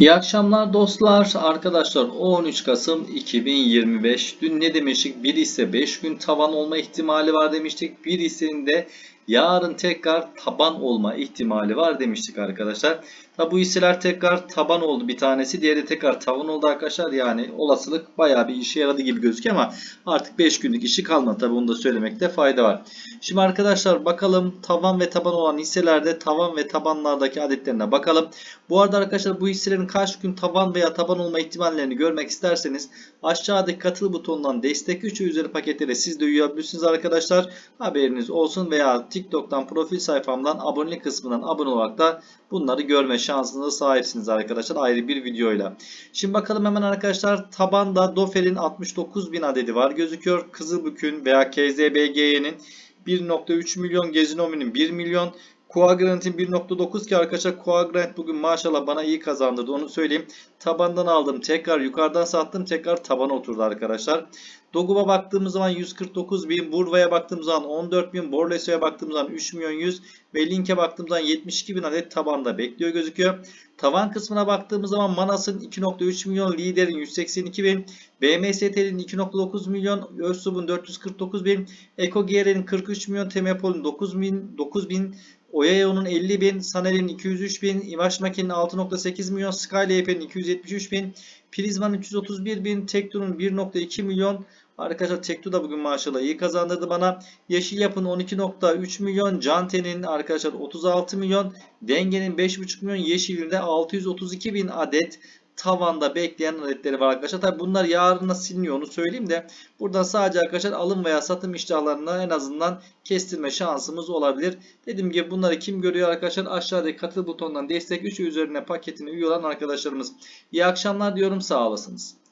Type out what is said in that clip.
İyi akşamlar dostlar. Arkadaşlar 13 Kasım 2025. Dün ne demiştik? Bir hisse 5 gün tavan olma ihtimali var demiştik. Bir hissenin de yarın tekrar taban olma ihtimali var demiştik arkadaşlar. Tabi bu hisseler tekrar taban oldu bir tanesi. Diğeri tekrar tavan oldu arkadaşlar. Yani olasılık bayağı bir işe yaradı gibi gözüküyor ama artık 5 günlük işi kalmadı. Tabi onu da söylemekte fayda var. Şimdi arkadaşlar bakalım tavan ve taban olan hisselerde tavan ve tabanlardaki adetlerine bakalım. Bu arada arkadaşlar bu hisselerin kaç gün taban veya taban olma ihtimallerini görmek isterseniz aşağıdaki katıl butonundan destek 3 üzeri paketlere siz de üyebilirsiniz arkadaşlar. Haberiniz olsun veya TikTok'tan profil sayfamdan abonelik kısmından abone olarak da bunları görme şansınıza sahipsiniz arkadaşlar ayrı bir videoyla. Şimdi bakalım hemen arkadaşlar tabanda Dofer'in 69.000 adedi var gözüküyor. Kızılbük'ün veya KZBG'nin 1.3 milyon Gezinomi'nin 1 milyon Quadrant'in 1.9 ki arkadaşlar Quadrant bugün maşallah bana iyi kazandırdı onu söyleyeyim. Tabandan aldım tekrar yukarıdan sattım tekrar tabana oturdu arkadaşlar. Dogub'a baktığımız zaman 149 bin, Burva'ya baktığımız zaman 14 bin, Borleso'ya baktığımız zaman 3 milyon 100 ve Link'e baktığımız zaman 72 bin adet tabanda bekliyor gözüküyor. Tavan kısmına baktığımız zaman Manas'ın 2.3 milyon, Lider'in 182 bin, BMST'nin 2.9 milyon, Özsub'un 449 bin, EcoGR'in 43 milyon, Temepol'ün 9 bin, 9 bin, Oyayo'nun 50 bin, Sanel'in 203 bin, İmaş Makine'nin 6.8 milyon, Skylap'in 273 bin, Prizma'nın 331 bin, Tekto'nun 1.2 milyon, Arkadaşlar Tekto da bugün maşallah iyi kazandırdı bana. Yeşil Yapın 12.3 milyon. Canten'in arkadaşlar 36 milyon. Denge'nin 5.5 milyon. Yeşil'in de 632 bin adet tavanda bekleyen adetleri var arkadaşlar. Tabi bunlar yarına siliniyor onu söyleyeyim de. Buradan sadece arkadaşlar alım veya satım iştahlarına en azından kestirme şansımız olabilir. Dediğim gibi bunları kim görüyor arkadaşlar? Aşağıdaki katıl butonundan destek 3 üzerine paketini üye olan arkadaşlarımız. İyi akşamlar diyorum sağ olasınız.